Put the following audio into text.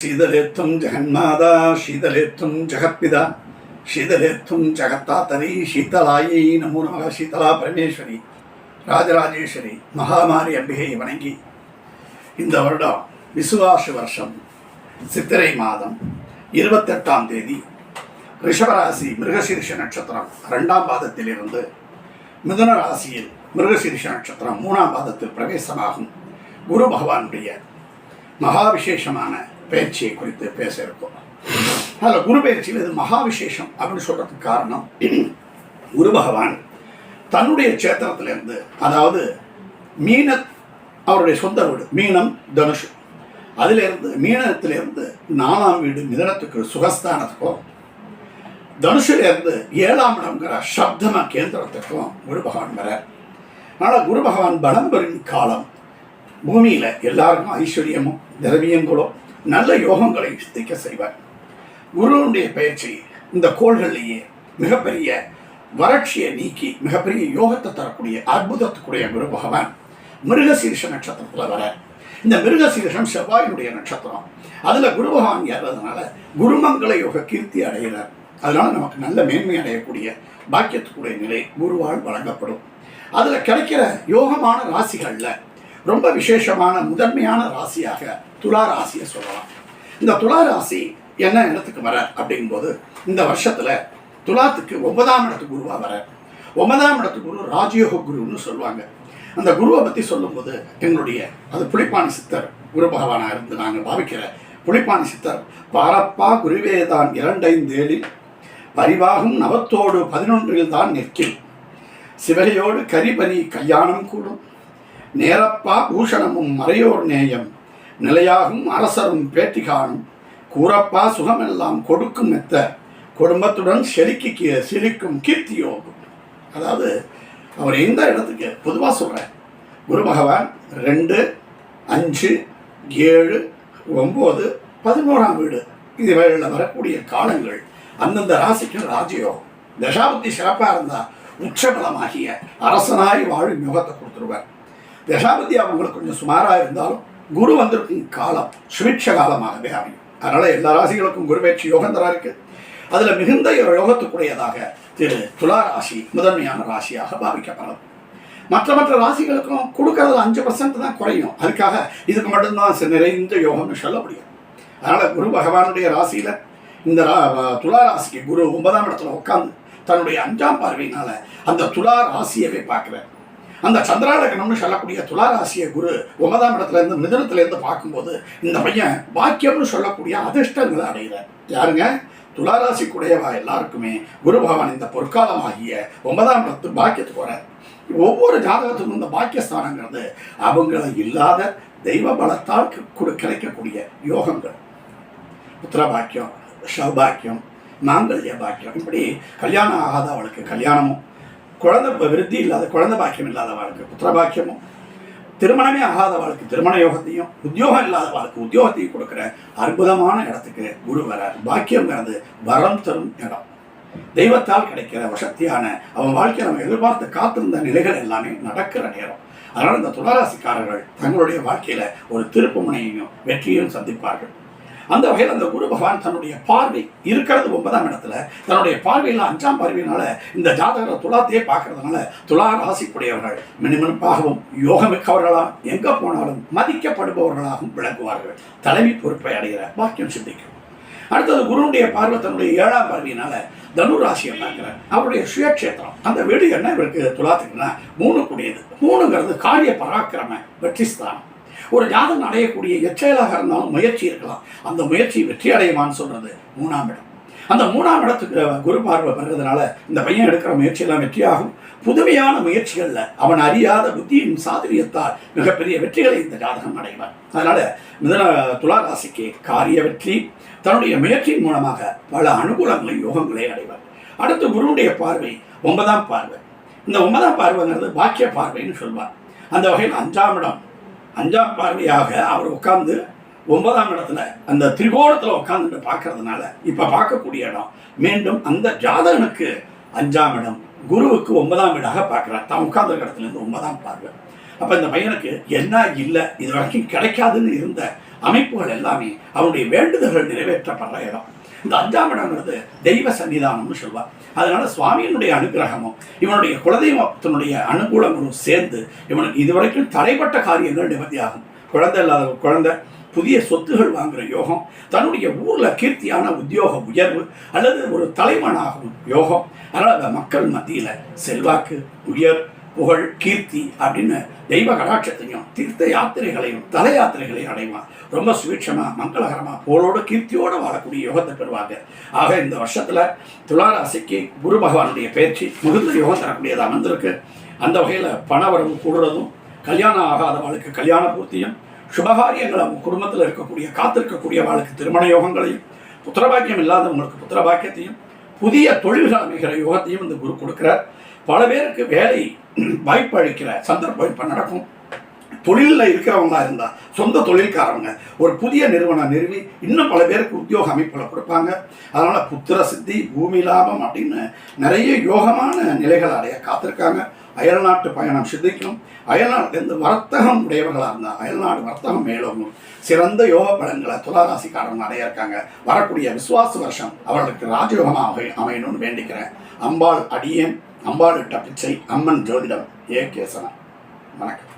ശീതലേത്വം ജഗന്മാതാ ശീതലേത്വം ജഗത്പിത ശീതലേത്വം ജഗത്താത്തരി ശീതളായി നമോ നമ சீதலா பரமேஸ்வரி ராஜராஜேஸ்வரி மகாமாரி அம்பிகையை வணங்கி இந்த வருடம் விசுவாச வருஷம் சித்திரை மாதம் இருபத்தெட்டாம் தேதி ரிஷபராசி மிருகசீரிஷ நட்சத்திரம் ரெண்டாம் பாதத்திலிருந்து மிதுன ராசியில் மிருகசீரிஷ நட்சத்திரம் மூணாம் பாதத்தில் பிரவேசமாகும். குரு பகவானுடைய மகாவிசேஷமான பயிற்சியை குறித்து பேச இருக்கோம் அதில் குரு பயிற்சியில் இது மகா விசேஷம் அப்படின்னு சொல்கிறதுக்கு காரணம் குரு பகவான் தன்னுடைய சேத்திரத்திலேருந்து அதாவது மீன அவருடைய சொந்த வீடு மீனம் தனுஷு அதிலிருந்து மீனத்திலிருந்து நாலாம் வீடு மிதனத்துக்கு சுகஸ்தானத்துக்கும் தனுஷிலிருந்து ஏழாம் இடம்ங்கிற சப்தம கேந்திரத்துக்கும் குரு பகவான் வர அதனால் குரு பகவான் பலம் பெறும் காலம் பூமியில் எல்லாருக்கும் ஐஸ்வர்யமும் திரவியங்களும் நல்ல யோகங்களை சித்திக்க செய்வார். குருவனுடைய பயிற்சி இந்த கோள்கள்லேயே மிகப்பெரிய வறட்சியை நீக்கி மிகப்பெரிய யோகத்தை தரக்கூடிய அற்புதத்துக்குரிய குரு பகவான் மிருகசீரிஷ நட்சத்திரத்தில் வர இந்த மிருகசீரிஷம் செவ்வாயினுடைய நட்சத்திரம். அதில் குரு பகவான் ஏறதுனால குருமங்கள யோக கீர்த்தி அடைகிறார். அதனால் நமக்கு நல்ல மேன்மை அடையக்கூடிய பாக்கியத்துக்குடைய நிலை குருவால் வழங்கப்படும். அதில் கிடைக்கிற யோகமான ராசிகளில் ரொம்ப விசேஷமான முதன்மையான ராசியாக துலா ராசியை சொல்லலாம். இந்த துலா ராசி என்ன இடத்துக்கு வர அப்படிங்கும்போது இந்த வருஷத்தில் துலாத்துக்கு ஒன்பதாம் இடத்து குருவா வர. ஒன்பதாம் இடத்து குரு ராஜயோக குருன்னு சொல்லுவாங்க. அந்த குருவை பற்றி சொல்லும்போது எங்களுடைய அது புளிப்பான சித்தர் குரு பகவானாக இருந்து நாங்கள் பாவிக்கிற புளிப்பான சித்தர் பாரப்பா குருவேதான் இரண்டைந்தேழில் பரிவாகும் நவத்தோடு பதினொன்றில் தான் நிற்கும் சிவகையோடு கரிபரி கல்யாணம் கூடும். நேரப்பா பூஷணமும் மறையோர் நேயம். நிலையாகும் அரசரும் பேட்டி காணும் கூறப்பா சுகமெல்லாம் கொடுக்கும் மெத்த. குடும்பத்துடன் செலுக்கி சிரிக்கும் கீர்த்தியோ. அதாவது அவர் எந்த இடத்துக்கு பொதுவாக சொல்கிறேன் குரு பகவான் ரெண்டு அஞ்சு ஏழு ஒம்பது பதினோராம் வீடு. இதுகளில் வரக்கூடிய காலங்கள் அந்தந்த ராசிக்கு ராஜயோகம் தசாபதி சிறப்பாக இருந்தால் உச்சபலமாகிய அரசனாய் வாழும் யோகத்தை கொடுத்துருவார். தசாபதி அவங்களுக்கு கொஞ்சம் சுமாராக இருந்தாலும் குரு வந்திருக்கும் காலம். சுபிட்ச காலமாகவே அமையும். அதனால் எல்லா ராசிகளுக்கும் குரு யோகம் தரா இருக்கு. அதில் மிகுந்த யோகத்துக்குரியதாக திரு துலா ராசி முதன்மையான ராசியாக பாவிக்கப்படும். மற்ற மற்ற ராசிகளுக்கும் கொடுக்கறதுல அஞ்சு பர்சன்ட் தான் குறையும். அதுக்காக இதுக்கு மட்டும்தான் நிறைந்த யோகம்னு சொல்ல முடியும். அதனால் குரு பகவானுடைய ராசியில் இந்த ரா- துலா ராசிக்கு குரு ஒன்பதாம் இடத்துல உட்காந்து தன்னுடைய அஞ்சாம் பார்வையினால் அந்த துலா ராசியவே பார்க்குறார். அந்த சந்திராலக்கணம்னு சொல்லக்கூடிய துளாராசிய குரு ஒன்பதாம் இடத்துல இருந்து மிதனத்துல இருந்து பார்க்கும்போது இந்த பையன் பாக்கியம்னு சொல்லக்கூடிய அதிர்ஷ்டங்களை அடைகிறார். யாருங்க? துளாராசிக்குடையவா எல்லாருக்குமே? குரு பகவான் இந்த பொற்காலமாகிய ஒன்பதாம் இடத்து பாக்கியத்துக்கு வர ஒவ்வொரு ஜாதகத்துக்கும் இந்த பாக்கியஸ்தானங்கிறது அவங்கள இல்லாத தெய்வ பலத்தால் கிடைக்கக்கூடிய யோகங்கள். புத்திர பாக்கியம் சௌபாக்கியம் மாங்கல்ய பாக்கியம் இப்படி கல்யாணம் ஆகாத அவளுக்கு கல்யாணமும் குழந்தை விருத்தி இல்லாத குழந்தை பாக்கியம் இல்லாதவளுக்கு புத்திர பாக்கியமும் திருமணமே ஆகாதவளுக்கு திருமண யோகத்தையும் உத்தியோகம் இல்லாத வாழ்க்கை உத்தியோகத்தையும் கொடுக்குற அற்புதமான இடத்துக்கு குரு வரார் பாக்கியங்கிறது வரம் தரும் இடம். தெய்வத்தால் கிடைக்கிற வசத்தியான அவன் வாழ்க்கையை நம்ம எதிர்பார்த்து காத்திருந்த நிலைகள் எல்லாமே நடக்கிற நேரம். அதனால் இந்த துளராசிக்காரர்கள் தங்களுடைய வாழ்க்கையில் ஒரு திருப்பு முனையையும் வெற்றியையும் சந்திப்பார்கள். அந்த வகையில் அந்த குரு பகவான் தன்னுடைய பார்வை இருக்கிறது ஒன்பதாம் இடத்துல தன்னுடைய பார்வையில் அஞ்சாம் பார்வையினால இந்த ஜாதகர் துலாத்தையே பார்க்கறதுனால துலா ராசிக்குடையவர்கள் மினுமினுப்பாகவும் யோகமிக்கவர்களாக எங்கே போனாலும் மதிக்கப்படுபவர்களாகவும் விளங்குவார்கள். தலைமை பொறுப்பை அடைகிற பாக்கியம் சிந்திக்கும் அடுத்தது குருவுடைய பார்வை தன்னுடைய ஏழாம் பார்வையினால தனு ராசியை பார்க்கிறார். அவருடைய சுயக்ஷேத்திரம் அந்த வீடு என்ன இவருக்கு துலாத்துக்குன்னா மூணு கூடியது மூணுங்கிறது காரிய பராக்கிரம வெற்றி ஸ்தானம் ஒரு ஜாதகம் அடையக்கூடிய எச்செயலாக இருந்தாலும் முயற்சி இருக்கலாம். அந்த முயற்சி வெற்றி அடையுமான்னு சொல்றது மூணாம் இடம். அந்த மூணாம் இடத்துக்கு குரு பார்வை பெறுறதுனால இந்த பையன் எடுக்கிற முயற்சியெல்லாம் வெற்றியாகும். புதுமையான முயற்சிகளில் அவன் அறியாத புத்தியின் சாதுரியத்தால் மிகப்பெரிய வெற்றிகளை இந்த ஜாதகம் அடைவான். அதனால மிதன துலா ராசிக்கு காரிய வெற்றி தன்னுடைய முயற்சியின் மூலமாக பல அனுகூலங்களை யோகங்களை அடைவார் அடுத்து குருவுடைய பார்வை ஒன்பதாம் பார்வை. இந்த ஒன்பதாம் பார்வைங்கிறது பாக்கிய பார்வைன்னு சொல்வார். அந்த வகையில் அஞ்சாம் இடம் அஞ்சாம் பார்வையாக அவர் உட்கார்ந்து ஒன்பதாம் இடத்துல அந்த திரிகோணத்தில் உட்காந்துட்டு பார்க்கறதுனால இப்போ பார்க்கக்கூடிய இடம் மீண்டும் அந்த ஜாதகனுக்கு அஞ்சாம் இடம். குருவுக்கு ஒன்பதாம் வீடாக பார்க்குறார். தான் உட்கார்ந்த இடத்துல இருந்து ஒன்பதாம் பார்வை. அப்போ இந்த பையனுக்கு என்ன இல்லை? இது வரைக்கும் கிடைக்காதுன்னு இருந்த அமைப்புகள் எல்லாமே அவனுடைய வேண்டுதல்கள் நிறைவேற்றப்படுற இடம். இந்த அஞ்சாம் தெய்வ சன்னிதானம்னு சொல்வார் அதனால சுவாமியினுடைய அனுகிரகமும் இவனுடைய குலதெய்வத்தினுடைய அனுகூலங்களும் சேர்ந்து இவனுக்கு இதுவரைக்கும் தடைப்பட்ட காரியங்கள் நிவர்த்தியாகும். குழந்தை இல்லாத குழந்தை புதிய சொத்துகள் வாங்குற யோகம் தன்னுடைய ஊர்ல கீர்த்தியான உத்தியோக உயர்வு அல்லது ஒரு தலைவனாகும் யோகம். அதனால் அந்த மக்கள் மத்தியில செல்வாக்கு உயர் புகழ் கீர்த்தி அப்படின்னு தெய்வ கடாட்சத்தையும் தீர்த்த யாத்திரைகளையும் தல யாத்திரைகளையும் அடைவான் ரொம்ப சுவீட்சமாக மங்களகரமாக புகழோட கீர்த்தியோடு வாழக்கூடிய யோகத்தை பெறுவாங்க. ஆக இந்த வருஷத்தில் துளாராசிக்கு குரு பகவானுடைய பயிற்சி மிகுந்த யோகம் தரக்கூடியதாக அமைந்திருக்கு அந்த வகையில் பணவரவு கூடுறதும் கல்யாணம் ஆகாதவளுக்கு கல்யாண பூர்த்தியும் சுபகாரியங்கள் அவங்க குடும்பத்தில் இருக்கக்கூடிய காத்திருக்கக்கூடிய வாழ்க்கை திருமண யோகங்களையும் புத்திரபாக்கியம் இல்லாதவங்களுக்கு புத்திரபாக்கியத்தையும் புதிய தொழில்கள் அமைகிற யோகத்தையும் இந்த குரு கொடுக்குறார். பல பேருக்கு வேலை வாய்ப்பு அளிக்கிற சந்தர்ப்பம் இப்போ நடக்கும். தொழிலில் இருக்கிறவங்களா இருந்தால் சொந்த தொழில்காரவங்க ஒரு புதிய நிறுவனம் நிறுவி இன்னும் பல பேருக்கு உத்தியோக அமைப்பில் கொடுப்பாங்க. அதனால் புத்திர சித்தி பூமி லாபம் அப்படின்னு நிறைய யோகமான நிலைகள் அடைய காத்திருக்காங்க. அயல்நாட்டு பயணம் சித்திக்கும் அயல்நாட்டிலேருந்து வர்த்தகம் உடையவர்களாக இருந்தால் அயல்நாடு வர்த்தகம் மேலோங்கும். சிறந்த யோக பலன்களை துளாராசிக்காரங்க அடைய இருக்காங்க. வரக்கூடிய விசுவாச வருஷம் அவர்களுக்கு ராஜயோகமாக அமை அமையணும்னு வேண்டிக்கிறேன். அம்பாள் அடியேன். அம்பாடு டப்பிச்சை அம்மன் ஜோதிடம் ஏ கேசவன் வணக்கம்.